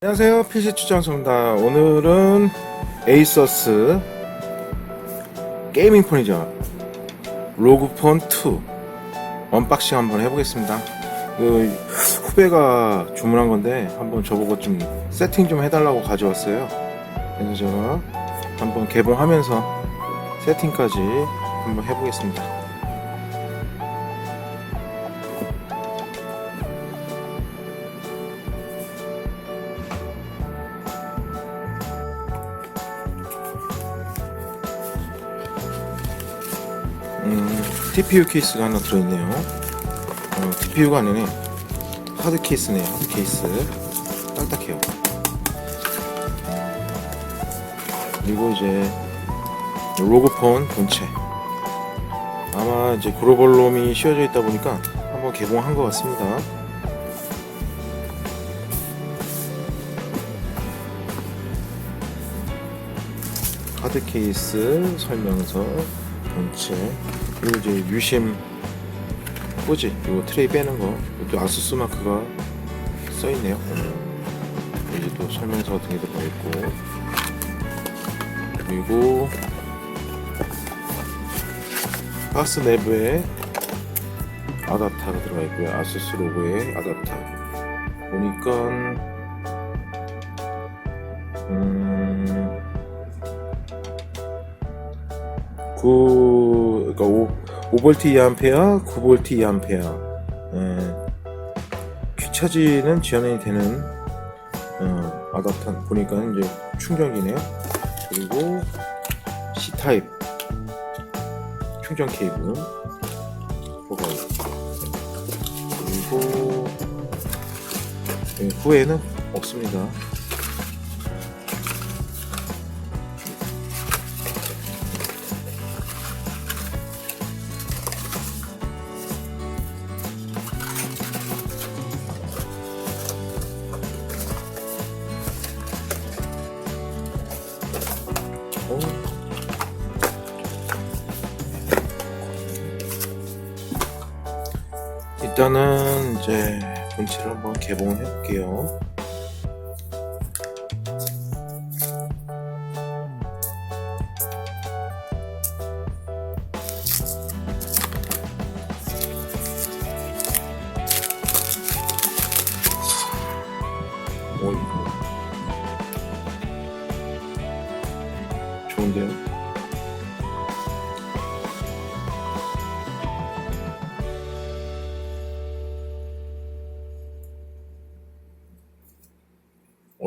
안녕하세요. PC 추천수입니다. 오늘은 에이서스 게이밍 폰이죠. 로그폰 2 언박싱 한번 해보겠습니다. 그 후배가 주문한 건데 한번 저보고 좀 세팅 좀 해달라고 가져왔어요. 그래서 제가 한번 개봉하면서 세팅까지 한번 해보겠습니다 음, TPU 케이스가 하나 들어있네요. 어, TPU가 아니네. 하드 케이스네요. 하드 케이스. 딱딱해요. 그리고 이제 로그폰 본체. 아마 이제 글로벌 롬이 씌워져 있다 보니까 한번 개봉한 것 같습니다. 하드 케이스 설명서 본체 그리고 이제 유심 꽂이 이거 트레이 빼는 거 이것도 아수스 마크가 써 있네요. 이제 또 설명서 같은 게 들어가 있고. 그리고 박스 내부에 아답타가 들어가 있고요. 아수스 로고의 아답타. 보니까 음 9 그러니까 5, 5V 2A, 9V 2A. 예. 퀴차지는 지원이 되는 어, 아답터 보니까 이제 충전기네요. 그리고 C 타입 충전 케이블 그리고 예, 후에는 없습니다. 일단은 이제 본체를 한번 개봉을 해볼게요.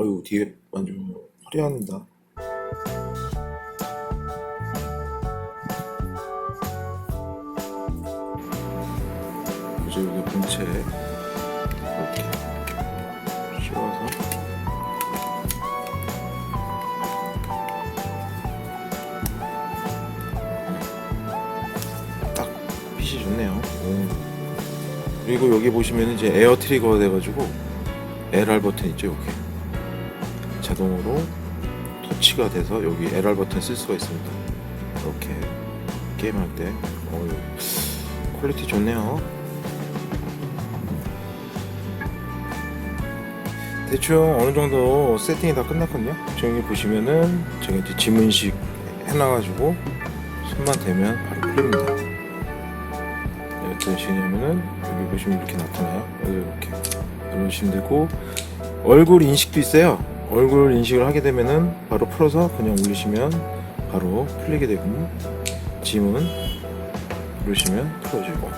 어유 뒤에 완전 화려합니다. 그죠 여기 본체 이렇게 씌워서 딱 핏이 좋네요. 오. 그리고 여기 보시면 이제 에어 트리거가 돼가지고 LR 버튼 있죠 이렇게 자동으로 터치가 돼서 여기 LR 버튼 쓸 수가 있습니다. 이렇게 게임할 때 어우, 퀄리티 좋네요. 대충 어느 정도 세팅이 다 끝났거든요. 저기 보시면은 저기 이제 지문식 해놔가지고 손만 대면 바로 풀립니다. 네, 어떤 식이냐면은 여기 보시면 이렇게 나타나요. 여기 이렇게 누르시면 되고 얼굴 인식도 있어요. 얼굴 인식을 하게 되면은 바로 풀어서 그냥 올리시면 바로 풀리게 되고 지문 누르시면 풀어지고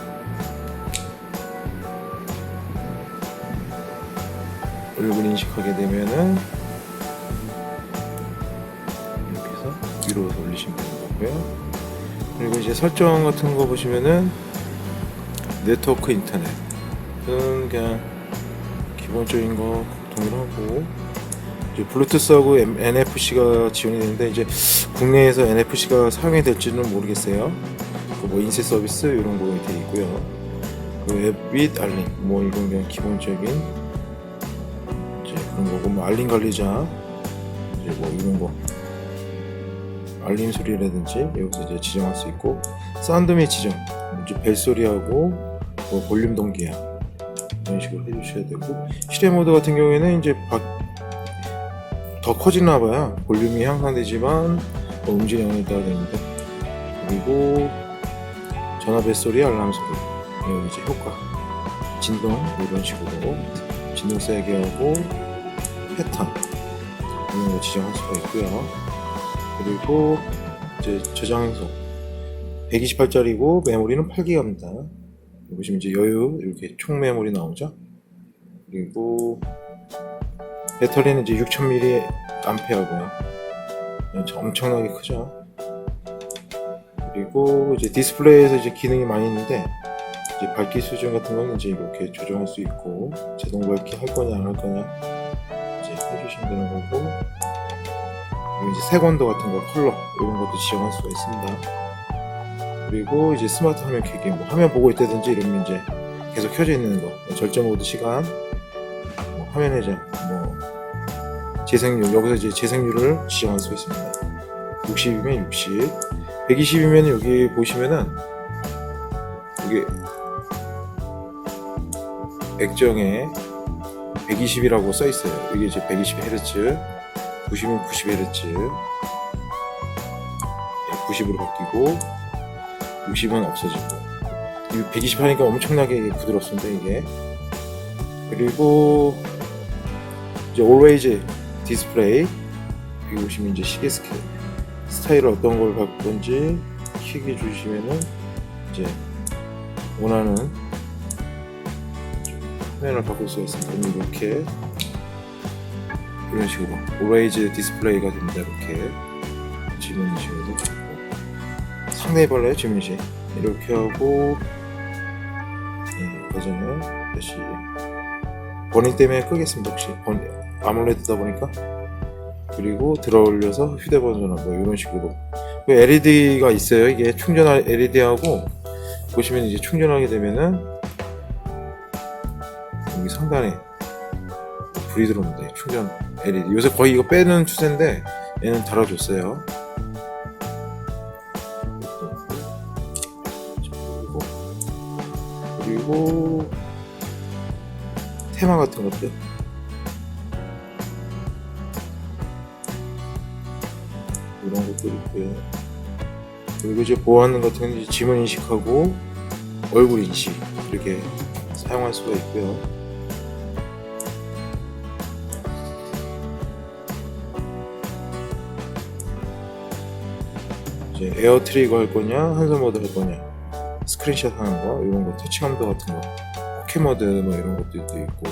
얼굴 인식하게 되면은 이렇게 해서 위로 올리시면 되는 거고요. 그리고 이제 설정 같은 거 보시면은 네트워크 인터넷 은 그냥 기본적인 거 동일하고 블루투스하고 NFC가 지원이 되는데 이제 국내에서 NFC가 사용이 될지는 모르겠어요. 그뭐 인쇄 서비스 이런 거돼 있고요. 그 앱및 알림 뭐 이건 그냥 기본적인 이제 그런 거고 뭐 알림 관리자 이제 뭐 이런 거 알림 소리라든지 여기서 이제 지정할 수 있고 사운드 및 지정 이제 벨 소리하고 뭐 볼륨 동기화 이런 식으로 해주셔야 되고 실행 모드 같은 경우에는 이제 바, 더 커지나 봐요. 볼륨이 향상되지만 뭐 음질 영향에 따라 되는데 그리고 전화 벨소리, 알람 소리 그리고 이제 효과 진동 이런 식으로 진동 세게 하고 패턴 이런 거 지정할 수가 있고요. 그리고 이제 저장소 128짜리고 메모리는 8기가입니다. 보시면 이제 여유 이렇게 총 메모리 나오죠. 그리고 배터리는 이제 6000mAh고요. 엄청나게 크죠. 그리고 이제 디스플레이에서 이제 기능이 많이 있는데 이제 밝기 수준 같은 건 이제 이렇게 조정할 수 있고 자동 밝기 할 거냐 안 할 거냐 이제 해주시면 되는 거고 그리고 이제 색온도 같은 거 컬러 이런 것도 지정할 수가 있습니다. 그리고 이제 스마트 화면 켜기 뭐 화면 보고 있다든지 이러면 이제 계속 켜져 있는 거 절전 모드 시간 뭐 화면 해제 뭐 재생률 여기서 이제 재생률을 지정할 수 있습니다. 60이면 60 120이면 여기 보시면은 이게 액정에 120이라고 써 있어요. 이게 이제 120Hz 90이면 90Hz 90으로 바뀌고 60은 없어지고. 이120 하니까 엄청나게 부드럽습니다 이게. 그리고 이제 always 디스플레이 여기 보시면 시계 스케일. 스타일을 어떤 걸 바꿀 건지 킥해 주시면은 이제 원하는 화면을 바꿀 수가 있습니다. 이렇게 이런 식으로 always 디스플레이가 됩니다 이렇게 지문 식으로 빨라요 지문시 이렇게 하고 예, 버전을 다시 버닝 때문에 끄겠습니다 혹시? 번, 아몰레드다 보니까 그리고 들어 올려서 휴대폰 전화 뭐 이런 식으로. LED가 있어요. 이게 충전할 LED하고 보시면 이제 충전하게 되면은 여기 상단에 불이 들어옵니다. 충전 LED 요새 거의 이거 빼는 추세인데 얘는 달아줬어요. 그리고 테마 같은 것들 이런 것도 있고요 그리고 이제 같은 건 이제 지문 인식하고 얼굴 인식 이렇게 사용할 수가 있고요. 이제 에어 트리거 할 거냐 한손 모드 할 거냐 스크린샷 하는 거 이런 거 터치감도 같은 거 포켓모드 뭐 이런 것들도 있고.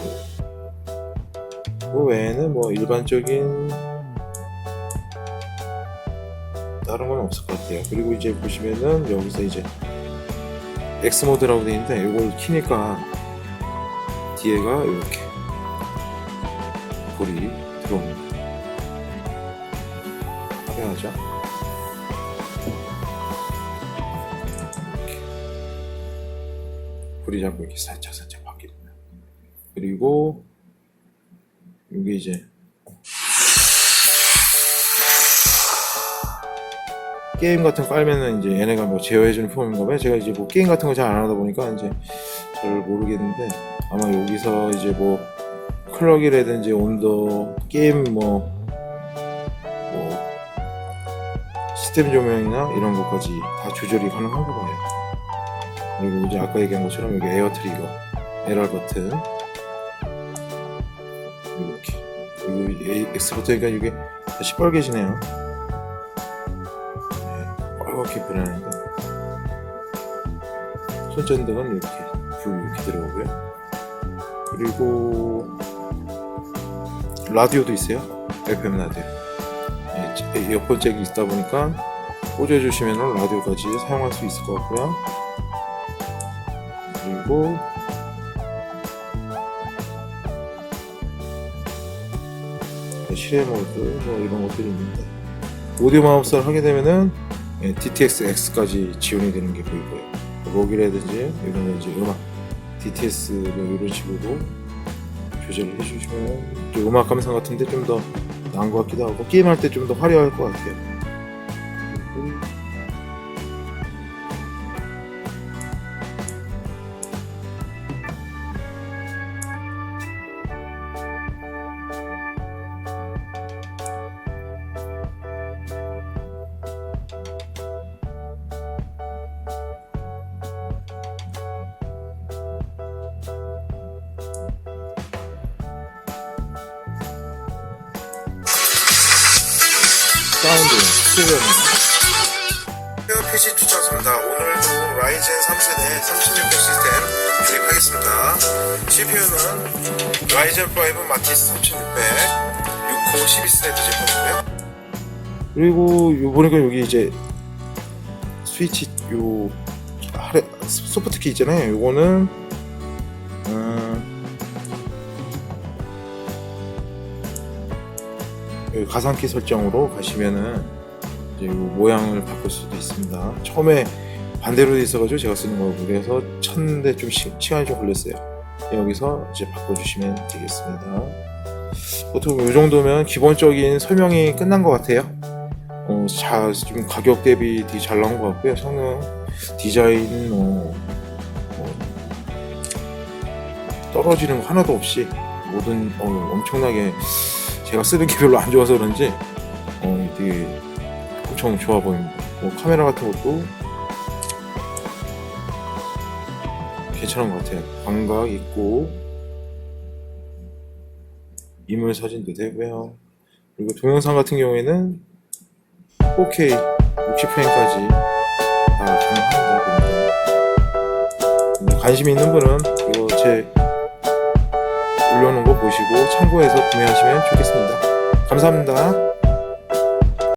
그 외에는 뭐 일반적인 다른 건 없을 것 같아요. 그리고 이제 보시면은 여기서 이제 X 모드라고 되어 있는데 이걸 키니까 뒤에가 이렇게 볼이 들어옵니다. 화려하죠? 불이 자꾸 이렇게 살짝 살짝 바뀝니다. 그리고 이게 이제 게임 같은 거 깔면은 이제 얘네가 뭐 제어해주는 폼인가 봐요. 제가 이제 뭐 게임 같은 거 잘 안 하다 보니까 이제 잘 모르겠는데 아마 여기서 이제 뭐 클럭이라든지 온도 게임 뭐, 뭐 시스템 조명이나 이런 것까지 다 조절이 가능한 거 봐요. 그리고 이제 아까 얘기한 것처럼 여기 에어 트리거, LR 버튼 이렇게 그리고 버튼이니까 이게 다시 빨개지네요. 네, 빨갛게 변하는데 손전등은 이렇게 불 이렇게 들어오고요. 그리고 라디오도 있어요. FM 라디오. 예, 이어폰 잭이 있다 보니까 꽂아주시면 라디오까지 사용할 수 있을 것 같고요. 그리고 실외 모드 뭐 이런 것들이 있는데 오디오 마우스를 하게 되면은 예, DTX X까지 지원이 되는 게 보이고요. 록이라든지 이런 거 이제 음악 DTS 뭐 이런 식으로 조절을 해주시면 좀 음악 감상 같은데 좀 더 나은 것 같기도 하고 게임할 때 좀 더 화려할 것 같아요. 사운드 스튜디오입니다. PC 추천습니다. 오늘도 라이젠 3세대 3600 시스템 구입하겠습니다. CPU는 라이젠 5 마티스 3600 6코 12스레드 제품이고요. 그리고 요 보니까 여기 이제 스위치 요 하레 소프트 키 있잖아요. 요거는 가상키 설정으로 가시면은 이제 요 모양을 바꿀 수도 있습니다. 처음에 반대로 돼 있어가지고 제가 쓰는 거고 그래서 쳤는데 좀 시, 시간이 좀 걸렸어요. 여기서 이제 바꿔주시면 되겠습니다. 보통 이 정도면 기본적인 설명이 끝난 것 같아요. 어, 자, 좀 가격 대비 되게 잘 나온 것 같고요. 성능, 디자인, 뭐, 뭐 떨어지는 거 하나도 없이 모든 어, 엄청나게 제가 쓰는 게 별로 안 좋아서 그런지 어, 되게 엄청 좋아 보입니다. 뭐 카메라 같은 것도 괜찮은 것 같아요. 광각 있고 이물 사진도 되고요. 그리고 동영상 같은 경우에는 4K 60프레임까지 다 가능합니다. 관심 있는 분은 이거 제 올려놓은 거 보시고 참고해서 구매하시면 좋겠습니다. 감사합니다.